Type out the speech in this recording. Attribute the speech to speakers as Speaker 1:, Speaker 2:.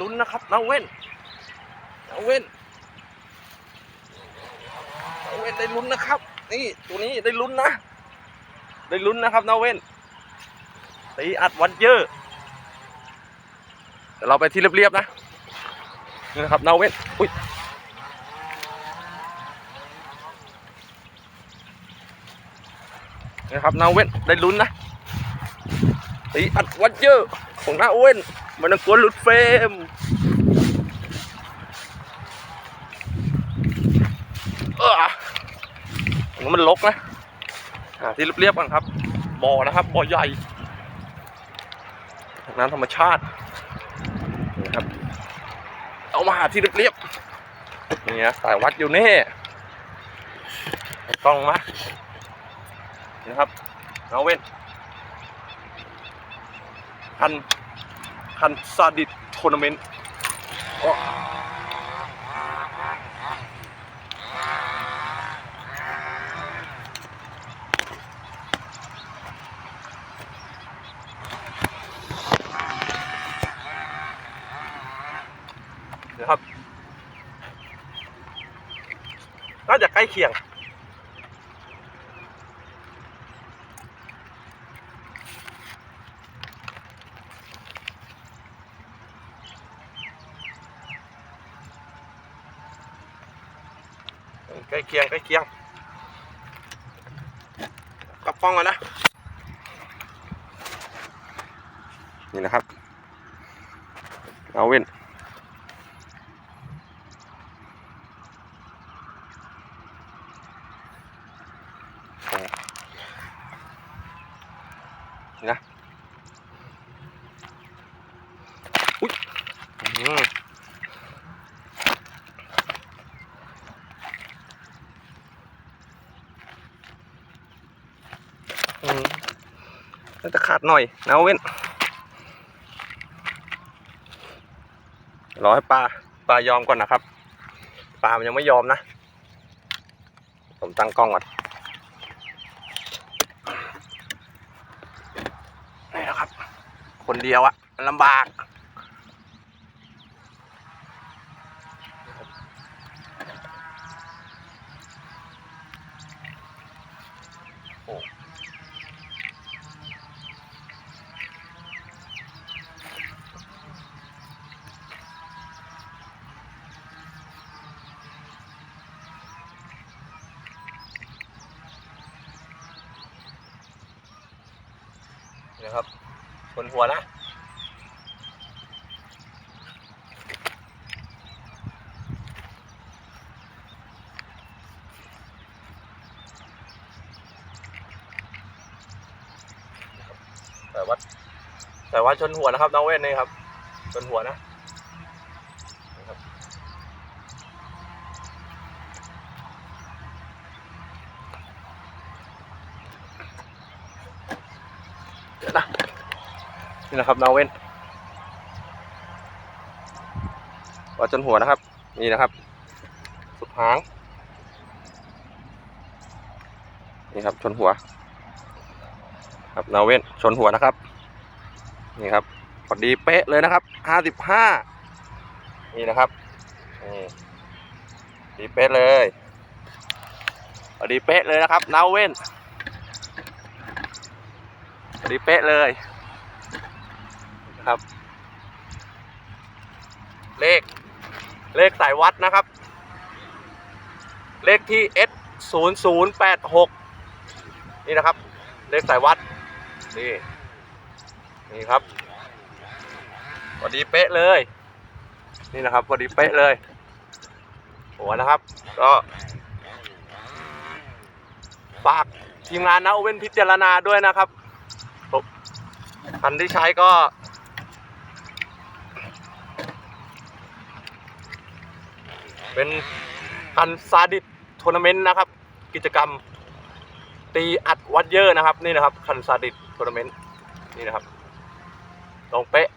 Speaker 1: ลุ้นนะครับนาเว้นนาเว้นนาเว้นได้ลุ้นนะครับ นี่ตัวนี้ได้ลุ้นนะ ได้ลุ้นนะครับนาเว้นตีอัดวันเยอะเดี๋ยวเราไปที่เรียบๆนะนี่นะครับนาเว้นอุ้ยนี่นะครับนาเว้นได้ลุ้นนะีอัดวันเยอะของนาเว้นมันต้งกลัวหลุดเฟรมเออมันลกนะที่เรียบๆกันครับบ่อนะครับบ่อใหญ่น้ำธรรมชาตินี่ครับเอามาหาที่เรียบๆนี่นะสายวัดอยู่นี่กล้องมานะครับเอาเว้น คันคันซาดิสทัวร์นาเมนต์นะครับ น่าจะใกล้เคียง ใกล้เคียงใกล้เคียงกลับป้องก่อนนะ นี่นะครับ เอาเว้นนี่นะอุ้ยอืม น่าจะขาดหน่อยนะเว้นรอให้ปลาปลายอมก่อนนะครับปลามันยังไม่ยอมนะ ผมตั้งกล้องก่อนนี่นะครับ คนเดียวอะมันลำบาก นะครับบนหัวนะแต่ว่าแต่ว่าชนหัวนะครับน้องเว้นนี่ครับ ชนหัวนะนะครับเดี๋ยว นะนี่นะครับน้องเว้นว่าชนหัวนะครับ นี่นะครับ สุดหาง นี่ครับชนหัว ครับนาเว้นชนหัวนะครับ นี่ครับพอดีเป๊ะเลยนะครับห้าสิบห้านี่นะครับนี่ดีเป๊ะเลยพอดีเป๊ะเลยนะครับนาเว้น ดีเป๊ะเลยนะครับ เลข เลขสายวัดนะครับ เลขที่ S ศูนย์ศูนย์แปดหกนี่นะครับ เลขสายวัด นี่ นี่ครับพอดีเป๊ะเลย นี่นะครับพอดีเป๊ะเลยหัวนะครับ ก็ฝากทีมงานนะโอเว่นพิจารณาด้วยนะครับ คันที่ใช้ก็ เป็นคันซาดิสทัวร์นาเมนต์นะครับ กิจกรรม ตีอัดวัดเยอะนะครับ นี่นะครับคันซาดิสทัวร์นาเมนต์นี่นะครับตรงเป๊ะ